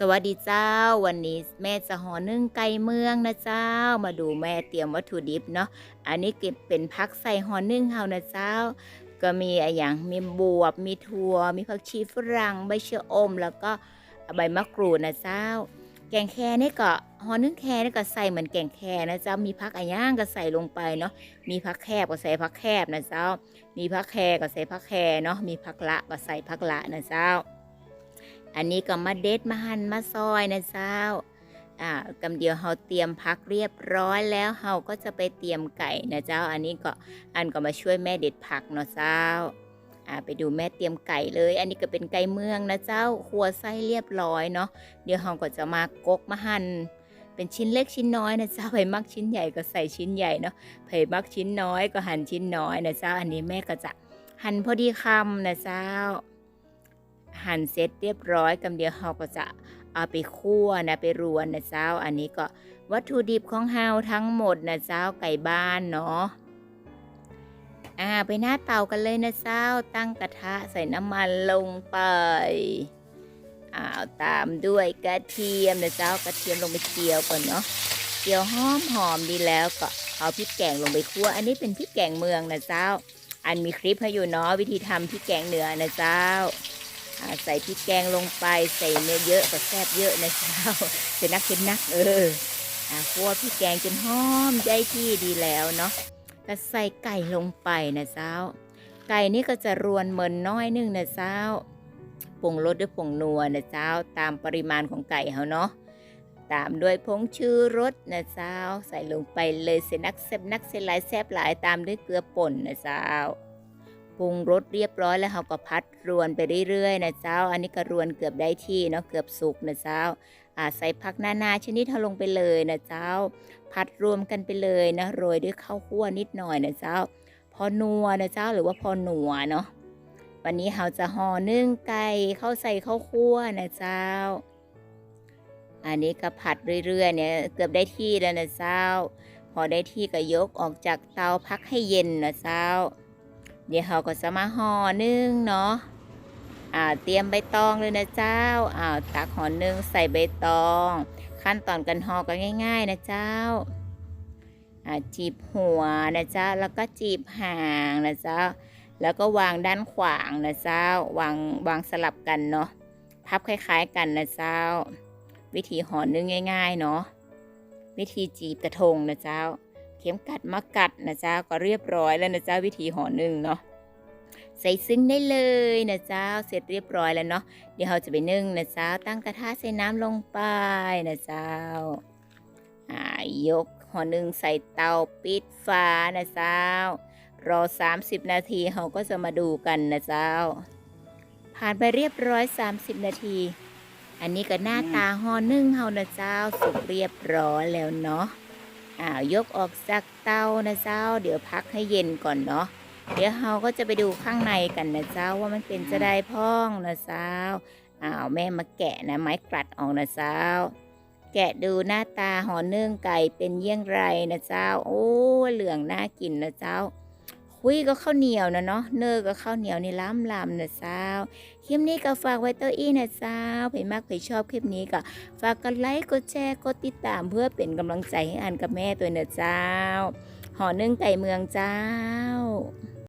สวัสดีเจ้า วันนี้แม่จะห่อนึ่งไก่เมืองนะเจ้า มาดูแม่เตรียมวัตถุดิบเนาะอันนี้เก็บเป็นพักใส่ห่อนึ่งเฮานะเจ้า ก็มีอะไรอย่างมีบวบมีถั่วมีผักชีฝรั่งใบเชะอม แล้วก็ใบมะกรูดนะเจ้า แกงแคนี่ก็ห่อนึ่งแคนี่ก็ใส่เหมือนแกงแคนะเจ้ามีผักอะย่างก็ใส่ลงไปเนาะมีผักแคบก็ใส่ผักแคบนะเจ้า มีผักแคก็ใส่ผักแคเนาะมีผักละก็ใส่ผักละนะเจ้า นนี้ก็มาเด็ดมาหั่นมาซอยนะเจ้าอ่ากำเดียวเฮาเตรียมพักเรียบร้อยแล้วเฮาก็จะไปเตรียมไก่นะเจ้า อันนี้ก็อันก็มาช่วยแม่เด็ดผักเนาะเจ้าอ่าไปดูแม่เตรียมไก่เลย อันนี้ก็เป็นไก่เมืองนะเจ้าครัวไส้เรียบร้อยเนาะเดี๋ยวเฮาก็จะมากกมาหั่นเป็นชิ้นเล็กชิ้นน้อยนะเจ้าไผมักชิ้นใหญ่ก็ใส่ชิ้นใหญ่เนาะไผมักชิ้นน้อยก็หั่นชิ้นน้อยนะเจ้า อันนี้แม่ก็จะหั่นพอดีคำนะเจ้า หั่นเสร็จเรียบร้อยกำเดียวเราก็จะเอาไปคั่วนะไปรวนนะเจ้า อันนี้ก็วัตถุดิบของเฮาทั้งหมดนะเจ้าไก่บ้านเนาะอ่าไปหน้าเตากันเลยนะเจ้า ตั้งกระทะใส่น้ำมันลงไปอ้าวตามด้วยกระเทียมนะเจ้ากระเทียมลงไปเจียวก่อนเนาะเจียวหอมหอมดีแล้วก็เอาพริกแกงลงไปคั่ว อันนี้เป็นพริกแกงเมืองนะเจ้า อันมีคลิปให้อยู่เนาะวิธีทำพริกแกงเหนือนะเจ้า ใส่พริกแกงลงไปใส่เนื้อเยอะก็แซ่บเยอะนะเจ้าเป็นนักเป็นนักเออคั่วพริกแกงจนหอมได้ที่ดีแล้วเนาะก็ใส่ไก่ลงไปนะเจ้า ไก่นี่ก็จะรวนเหมือนน้อยนึงนะเจ้าปรุงรสด้วยผงนัวนะเจ้า ตามปริมาณของไก่เขาเนาะตามด้วยผงชูรสนะเจ้า ใส่ลงไปเลยเสนักเซบนักเสลายแซบหลายตามด้วยเกลือป่นนะเจ้า ปรุงรสเรียบร้อยแล้วเราก็พัดรวนไปเรื่อยๆนะเจ้า อันนี้ก็รวนเกือบได้ที่เนาะเกือบสุกนะเจ้าอาใส่ผักนานาชนิดเทาลงไปเลยนะเจ้าพัดรวมกันไปเลยนะโรยด้วยข้าวคั่วนิดหน่อยนะเจ้า พอนัวนะเจ้าหรือว่าพอหนัวเนาะวันนี้เราจะห่อนึ่งไก่เข้าใส่ข้าวคั่วนะเจ้า อันนี้ก็ผัดเรื่อยๆเนี่ยเกือบได้ที่แล้วนะเจ้า พอได้ที่ก็ยกออกจากเตาพักให้เย็นนะเจ้า เดี๋ยวเราก็จะมาห่อนึ่งเนาะอ่าเตรียมใบตองเลยนะเจ้าอ่าตักห่อนึ่งใส่ใบตอง ขั้นตอนการห่อก็ง่าย ๆ นะเจ้าอ่าจีบหัวนะเจ้าแล้วก็จีบหางนะเจ้าแล้วก็วางด้านขวางนะเจ้าวางวางสลับกันเนาะพับคล้ายๆกันนะเจ้า วิธีห่อนึ่งง่าย ๆ เนาะวิธีจีบกระทงนะเจ้า ข็มกัดมากัดนะจ้าก็เรียบร้อยแล้วนะจ้าวิธีห่อหนึ่งเนาะใส่ซึ้งได้เลยนะเจ้าเสร็จเรียบร้อยแล้วเนาะเดี๋ยวเราจะไปนึ่งนะเจ้าตั้งกระทะใส่น้ำลงไปนะเจ้าอ่ายกห่อหนึ่งใส่เตาปิดฝานะเจ้ารอ 30 นาทีเราก็จะมาดูกันนะเจ้า ผ่านไปเรียบร้อย 30 นาที อันนี้ก็หน้าตาห่อนึ่งเฮานะเจ้าสุกเรียบร้อยแล้วเนาะ อ้าวยกออกจากเตานะเจ้า เดี๋ยวพักให้เย็นก่อนเนาะเดี๋ยวเราก็จะไปดูข้างในกันนะเจ้าว่ามันเป็นจะได้พ่องนะเจ้าอ้าวแม่มาแกะนะไม้กลัดออกนะเจ้า แกะดูหน้าตาห่อเนื่องไก่เป็นเยี่ยงไรนะเจ้า โอ้เหลืองน่ากินนะเจ้า คุยก็ข้าวเหนียวนะเนาะเนอก็ข้าวเหนียวนี่ล้ำลำนะเจ้าคลิปนี้ก็ฝากไว้ตัวอีนะเจ้าเผื่มากเผื่อชอบคลิปนี้ก็ฝากกดไลค์กดแชร์กดติดตามเพื่อเป็นกำลังใจให้อันกับแม่ตัวเนะเจ้าหอนึ่งไก่เมืองเจ้า